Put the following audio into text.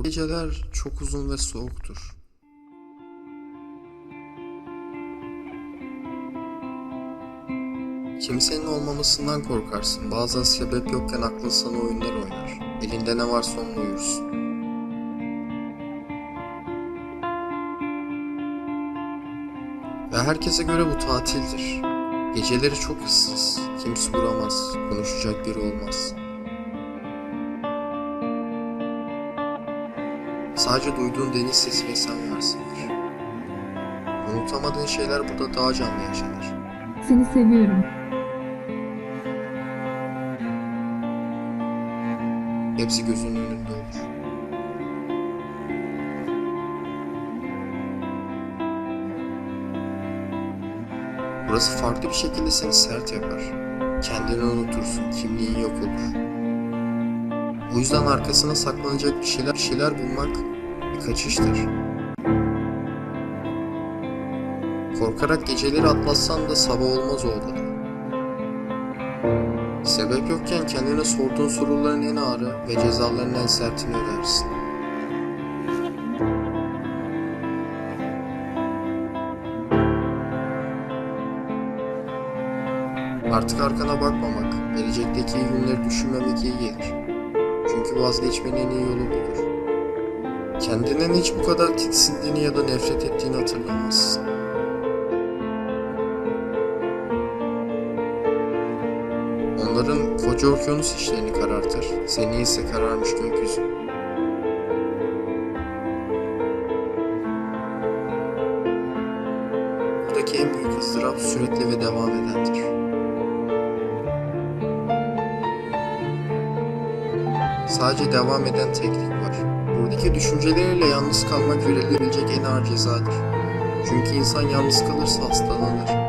Bu geceler çok uzun ve soğuktur. Kimsenin olmamasından korkarsın. Bazen sebep yokken aklın sana oyunlar oynar. Elinde ne varsa onunla uyursun. Ve herkese göre bu tatildir. Geceleri çok ıssız. Kimse uğramaz. Konuşacak biri olmaz. Sadece duyduğun deniz sesi ve sen varsındır. Unutamadığın şeyler burada daha canlı yaşanır. Seni seviyorum. Hepsi gözünün önünde olur. Burası farklı bir şekilde seni sert yapar. Kendini unutursun, kimliğin yok olur. O yüzden arkasına saklanacak bir şeyler, bir şeyler bulmak kaçıştır. Korkarak geceleri atlatsan da sabah olmaz o odada. Sebep yokken kendine sorduğun soruların en ağırı ve cezaların en sertini ödersin. Artık arkana bakmamak, gelecekteki iyi günleri düşünmemek iyi gelir. Çünkü vazgeçmenin en iyi yolu budur. Kendinden hiç bu kadar tiksindiğini ya da nefret ettiğini hatırlamazsın. Onların koca okyanus işlerini karartır, seni ise kararmış gökyüzü. Buradaki en büyük ızdırap sürekli ve devam edendir. Sadece devam eden teknik var. Buradaki düşünceleriyle yalnız kalmak verilebilecek en ağır cezadır. Çünkü insan yalnız kalırsa hastalanır.